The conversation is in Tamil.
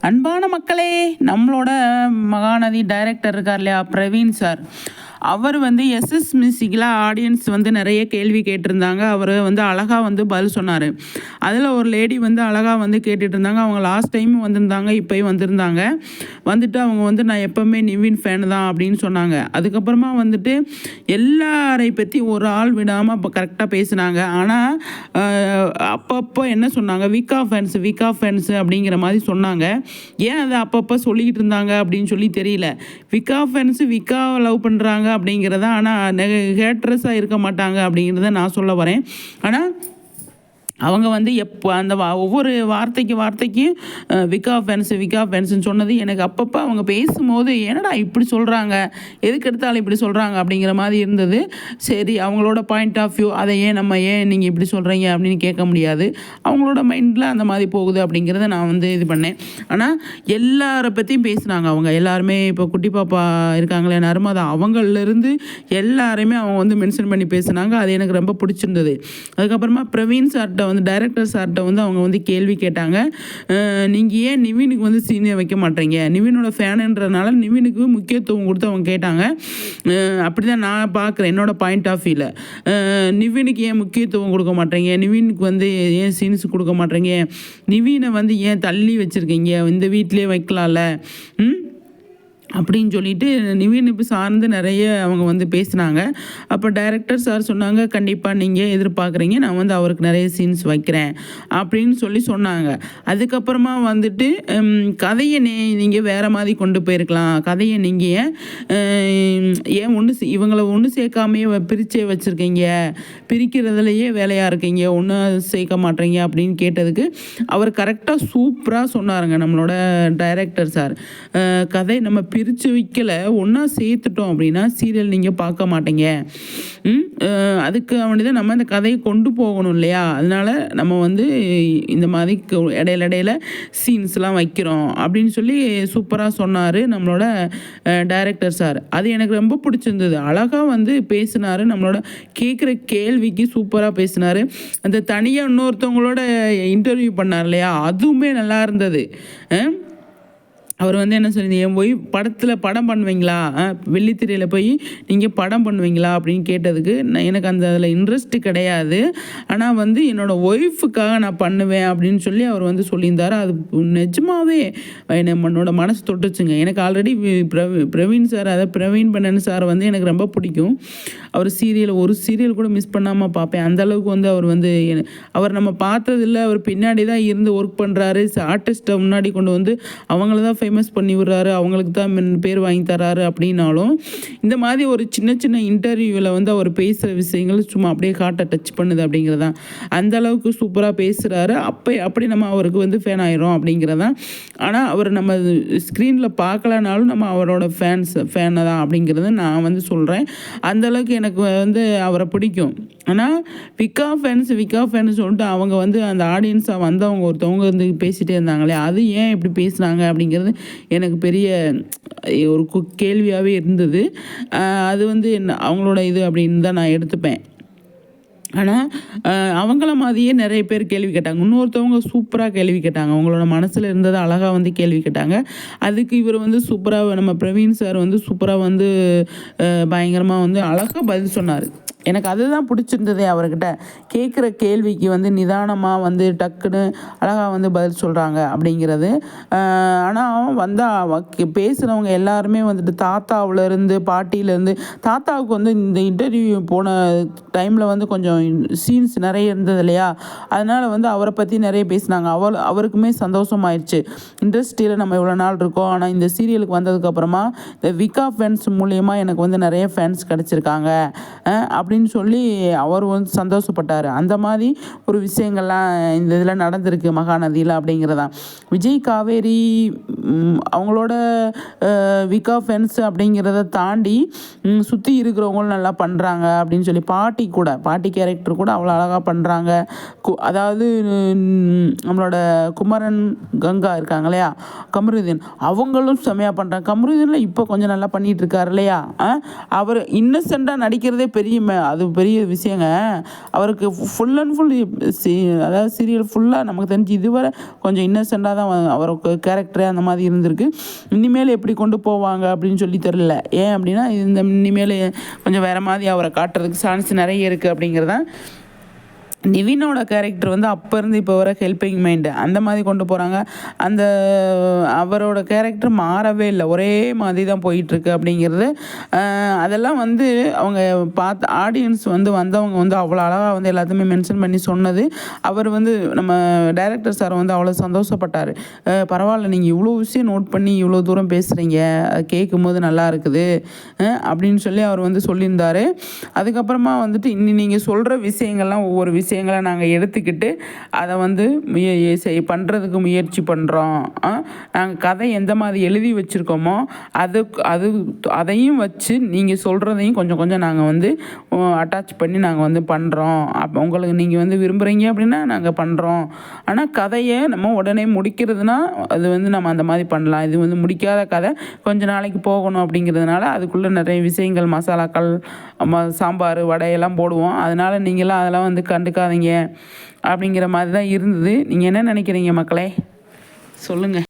அன்பான மக்களே நம்மளோட மகாநதி டைரக்டர் இருக்கார் இல்லையா? பிரவீன் சார். அவர் வந்து எஸ்எஸ் மியூசிக்கில் ஆடியன்ஸ் வந்து நிறைய கேள்வி கேட்டிருந்தாங்க. அவர் வந்து அழகாக வந்து பதில் சொன்னார். அதில் ஒரு லேடி வந்து அழகாக வந்து கேட்டுட்டு இருந்தாங்க அவங்க லாஸ்ட் டைம் வந்திருந்தாங்க இப்போயும் வந்திருந்தாங்க. வந்துட்டு அவங்க வந்து நான் எப்போவுமே நிவின் ஃபேன் தான் அப்படின்னு சொன்னாங்க. அதுக்கப்புறமா வந்துட்டு எல்லாரை பற்றி ஒரு ஆள் விடாமல் இப்போ கரெக்டாக பேசுனாங்க. ஆனால் அப்பப்போ என்ன சொன்னாங்க? விகா ஃபேன்ஸ் விகா ஃபேன்ஸ் அப்படிங்கிற மாதிரி சொன்னாங்க. ஏன் அதை அப்பப்போ சொல்லிக்கிட்டு இருந்தாங்க அப்படின்னு சொல்லி தெரியல. விக்கா ஃபேன்ஸு விக்காவை லவ் பண்ணுறாங்க அப்படிங்கிறத ஆனால் ஹேட்ரஸாக இருக்க மாட்டாங்க அப்படிங்கிறத நான் சொல்ல வரேன். ஆனால் அவங்க வந்து எப்போ அந்த வா- ஒவ்வொரு வார்த்தைக்கு வார்த்தைக்கும் விகா ஃபென்ஸ் விகா ஃபென்ஸ்னு சொன்னது எனக்கு அப்பப்போ அவங்க பேசும்போது என்னடா இப்படி சொல்கிறாங்க எதுக்கு எடுத்தாலும் இப்படி சொல்கிறாங்க அப்படிங்கிற மாதிரி இருந்தது. சரி அவங்களோட பாயிண்ட் ஆஃப் வியூ அதை ஏன் நம்ம ஏன் நீங்கள் இப்படி சொல்கிறீங்க அப்படின்னு கேட்க முடியாது. அவங்களோட மைண்டில் அந்த மாதிரி போகுது அப்படிங்கிறத நான் வந்து இது பண்ணேன். ஆனால் எல்லாரை பற்றியும் பேசுனாங்க அவங்க. எல்லாருமே இப்போ குட்டி பாப்பா இருக்காங்களே நர்மதா அவங்கள்லேருந்து எல்லாருமே அவங்க வந்து மென்ஷன் பண்ணி பேசுனாங்க. அது எனக்கு ரொம்ப பிடிச்சிருந்தது. அதுக்கப்புறமா பிரவீன் சார்ட்ட வந்து டைரக்டர் சார்கிட்ட வந்து அவங்க வந்து கேள்வி கேட்டாங்க. நீங்கள் ஏன் நிவினுக்கு வந்து சீனியர் வைக்க மாட்டீங்க? நிவினோட ஃபேனுன்றனால நிவினுக்கு முக்கியத்துவம் கொடுத்து அவங்க கேட்டாங்க. அப்படி தான் நான் பார்க்குறேன் என்னோட பாயிண்ட் ஆஃப் வியூவில் நிவினுக்கு ஏன் முக்கியத்துவம் கொடுக்க மாட்டேங்க? நிவினுக்கு வந்து ஏன் சீன்ஸ் கொடுக்க மாட்டேங்க? நிவினை வந்து ஏன் தள்ளி வச்சுருக்கீங்க? இந்த வீட்டிலே வைக்கலாம்ல. ம்? அப்படின்னு சொல்லிட்டு நிவின் இப்போ சார்ந்து நிறைய அவங்க வந்து பேசினாங்க. அப்போ டைரக்டர் சார் சொன்னாங்க கண்டிப்பாக நீங்கள் எதிர்பார்க்குறீங்க நான் வந்து அவருக்கு நிறைய சீன்ஸ் வைக்கிறேன் அப்படின்னு சொல்லி சொன்னாங்க. அதுக்கப்புறமா வந்துட்டு கதையை நே நீங்கள் வேறு மாதிரி கொண்டு போயிருக்கலாம். கதையை நீங்கள் ஏன் ஏன் ஒன்று இவங்களை ஒன்று சேர்க்காமையே பிரிச்சே வச்சுருக்கீங்க? பிரிக்கிறதுலையே வேலையாக இருக்கீங்க? ஒன்று சேர்க்க மாட்டீங்க? அப்படின்னு கேட்டதுக்கு அவர் கரெக்டாக சூப்பராக சொன்னாருங்க நம்மளோட டைரக்டர் சார் கதை நம்ம பிரித்து வைக்கல. ஒன்றா சேர்த்துட்டோம் அப்படின்னா சீரியல் நீங்கள் பார்க்க மாட்டீங்க. அதுக்கு வேண்டிதான் நம்ம இந்த கதையை கொண்டு போகணும் இல்லையா? அதனால் நம்ம வந்து இந்த மாதிரி இடையில இடையில சீன்ஸ்லாம் வைக்கிறோம் அப்படின்னு சொல்லி சூப்பராக சொன்னார் நம்மளோட டைரக்டர் சார். அது எனக்கு ரொம்ப பிடிச்சிருந்தது. அழகாக வந்து பேசினார். நம்மளோட கேட்குற கேள்விக்கு சூப்பராக பேசினார். அந்த தனியாக இன்னொருத்தவங்களோட இன்டர்வியூ பண்ணார் இல்லையா? அதுவுமே நல்லா இருந்தது. அவர் வந்து என்ன சொல்லி என் போய் படத்தில் படம் பண்ணுவீங்களா? வெள்ளித்திரையில் போய் நீங்கள் படம் பண்ணுவீங்களா? அப்படின்னு கேட்டதுக்கு நான் எனக்கு அந்த அதில் இன்ட்ரெஸ்ட்டு கிடையாது. ஆனால் வந்து என்னோடய ஒய்ஃபுக்காக நான் பண்ணுவேன் அப்படின்னு சொல்லி அவர் வந்து சொல்லியிருந்தார். அது நிஜமாவே என்னை என்னோட மனசு தொட்டுச்சுங்க. எனக்கு ஆல்ரெடி பிரவீன் சார் அதாவது பிரவீன் பண்ணன் சார் வந்து எனக்கு ரொம்ப பிடிக்கும். அவர் சீரியல் ஒரு சீரியல் கூட மிஸ் பண்ணாமல் பார்ப்பேன். அந்த அளவுக்கு வந்து அவர் வந்து அவர் நம்ம பார்த்ததில்ல. அவர் பின்னாடி தான் இருந்து ஒர்க் பண்ணுறாரு ஆர்டிஸ்ட்டை முன்னாடி கொண்டு வந்து அவங்கள தான் ஃபேமஸ் பண்ணி விடுறாரு அவங்களுக்கு தான் மென் பேர் வாங்கி தராரு அப்படின்னாலும் இந்த மாதிரி ஒரு சின்ன சின்ன இன்டர்வியூவில் வந்து அவர் பேசுகிற விஷயங்கள் சும்மா அப்படியே காட்டை டச் பண்ணுது அப்படிங்கிறதான். அந்த அளவுக்கு சூப்பராக பேசுகிறாரு அப்போ அப்படி நம்ம அவருக்கு வந்து ஃபேன் ஆயிரும் அப்படிங்கிறதான். ஆனால் அவர் நம்ம ஸ்க்ரீனில் பார்க்கலனாலும் நம்ம அவரோட ஃபேன்ஸ் ஃபேனை தான் அப்படிங்கிறத நான் வந்து சொல்கிறேன் அந்த அளவுக்கு எனக்கு வந்து அவரை பிடிக்கும். ஆனால் விக்கா ஃபேன்ஸ் விக்கா ஃபேன்ஸ் சொல்லிட்டு அவங்க வந்து அந்த ஆடியன்ஸாக வந்தவங்க ஒருத்தவங்க வந்து பேசிகிட்டே இருந்தாங்களே அது ஏன் இப்படி பேசுனாங்க அப்படிங்கிறது எனக்கு பெரிய ஒரு கு- கேள்வியாகவே இருந்தது. அது வந்து என்ன அவங்களோட இது அப்படின்னு தான் நான் எடுத்துப்பேன். ஆனால் அவங்கள மாதிரியே நிறைய பேர் கேள்வி கேட்டாங்க. இன்னொருத்தவங்க சூப்பராக கேள்வி கேட்டாங்க. அவங்களோட மனசில் இருந்ததை அழகாக வந்து கேள்வி கேட்டாங்க. அதுக்கு இவர் வந்து சூப்பராக நம்ம பிரவீன் சார் வந்து சூப்பராக வந்து பயங்கரமாக வந்து அழகாக பதில் சொன்னார். எனக்கு அதுதான் பிடிச்சிருந்ததே அவர்கிட்ட. கேட்குற கேள்விக்கு வந்து நிதானமாக வந்து டக்குன்னு அழகாக வந்து பதில் சொல்கிறாங்க அப்படிங்கிறது. ஆனால் வந்தால் பேசுகிறவங்க எல்லாருமே வந்துட்டு தாத்தாவிலேருந்து பாட்டியிலேருந்து தாத்தாவுக்கு வந்து இந்த இன்டர்வியூ போன டைமில் வந்து கொஞ்சம் சீன்ஸ் நிறைய இருந்தது இல்லையா? அதனால் வந்து அவரை பற்றி நிறைய பேசினாங்க. அவள் அவருக்குமே சந்தோஷமாயிருச்சு. இண்டஸ்ட்ரியில் நம்ம இவ்வளோ நாள் இருக்கோம். ஆனால் இந்த சீரியலுக்கு வந்ததுக்கப்புறமா இந்த விகா ஃபேன்ஸ் மூலியமாக எனக்கு வந்து நிறைய ஃபேன்ஸ் கிடச்சிருக்காங்க. அப்படி அப்படின்னு சொல்லி அவர் வந்து சந்தோஷப்பட்டார். அந்த மாதிரி ஒரு விஷயங்கள்லாம் இந்த இதில் நடந்திருக்கு மகாநதியில் அப்படிங்கிறதான் விஜய் காவேரி அவங்களோட விகா ஃபென்ஸ் அப்படிங்கிறத தாண்டி சுற்றி இருக்கிறவங்களும் நல்லா பண்ணுறாங்க அப்படின்னு சொல்லி பாட்டி கூட பாட்டி கேரக்டர் கூட அவ்வளோ அழகாக பண்ணுறாங்க கு அதாவது நம்மளோட குமரன் கங்கா இருக்காங்க இல்லையா? கமருதீன். அவங்களும் செம்மையாக பண்ணுறாங்க கமருதீனில் இப்போ கொஞ்சம் நல்லா பண்ணிகிட்டு இருக்காரு இல்லையா? அவர் இன்னசென்ட்டாக நடிக்கிறதே பெரிய அது பெரிய விஷயங்க. அவருக்கு ஃபுல் அண்ட் ஃபுல் அதாவது சீரியல் ஃபுல்லாக நமக்கு தெரிஞ்சு இதுவரை கொஞ்சம் இன்னசென்ட்டாக தான் அவருக்கு கேரக்டரே அந்த மாதிரி இருந்திருக்கு. இனிமேல் எப்படி கொண்டு போவாங்க அப்படின்னு சொல்லி தெரில ஏன் அப்படின்னா இந்த இனிமேல் கொஞ்சம் வேறு மாதிரி அவரை காட்டுறதுக்கு சான்ஸ் நிறைய இருக்குது அப்படிங்கிறதான் நிவினோட கேரக்டர் வந்து அப்போ இருந்து இப்போ வர ஹெல்பிங் மைண்டு அந்த மாதிரி கொண்டு போகிறாங்க அந்த அவரோட கேரக்டர் மாறவே இல்லை. ஒரே மாதிரி தான் போயிட்டுருக்கு அப்படிங்கிறது. அதெல்லாம் வந்து அவங்க பார்த்து ஆடியன்ஸ் வந்து வந்தவங்க வந்து அவ்வளோ அழகாக வந்து எல்லாத்தையுமே மென்ஷன் பண்ணி சொன்னது. அவர் வந்து நம்ம டைரக்டர் சார் வந்து அவ்வளோ சந்தோஷப்பட்டார். பரவாயில்ல நீங்கள் இவ்வளோ விஷயம் நோட் பண்ணி இவ்வளோ தூரம் பேசுகிறீங்க கேட்கும் கேட்கும்போது நல்லா இருக்குது. அப்படின்னு சொல்லி அவர் வந்து சொல்லியிருந்தாரு. அதுக்கப்புறமா வந்துட்டு இன்னி நீங்கள் சொல்கிற விஷயங்கள்லாம் ஒவ்வொரு விஷயம் விஷயங்களை நாங்கள் எடுத்துக்கிட்டு அதை வந்து முய செய் பண்ணுறதுக்கு முயற்சி பண்ணுறோம் நாங்கள் கதை எந்த மாதிரி எழுதி வச்சுருக்கோமோ அது அது அதையும் வச்சு நீங்கள் சொல்கிறதையும் கொஞ்சம் கொஞ்சம் நாங்கள் வந்து அட்டாச் பண்ணி நாங்கள் வந்து பண்ணுறோம் அப்போ உங்களுக்கு நீங்கள் வந்து விரும்புகிறீங்க அப்படின்னா நாங்கள் பண்ணுறோம் ஆனால் கதையை நம்ம உடனே முடிக்கிறதுனா அது வந்து நம்ம அந்த மாதிரி பண்ணலாம். இது வந்து முடிக்காத கதை கொஞ்ச நாளைக்கு போகணும் அப்படிங்கிறதுனால அதுக்குள்ளே நிறைய விஷயங்கள் மசாலாக்கள் ம- சாம்பார் வடையெல்லாம் போடுவோம். அதனால் நீங்களாம் அதெல்லாம் வந்து கண்டு இருக்காதீங்க அப்படிங்கிற மாதிரி தான் இருந்தது. நீங்கள் என்ன நினைக்கிறீங்க மக்களே? சொல்லுங்கள்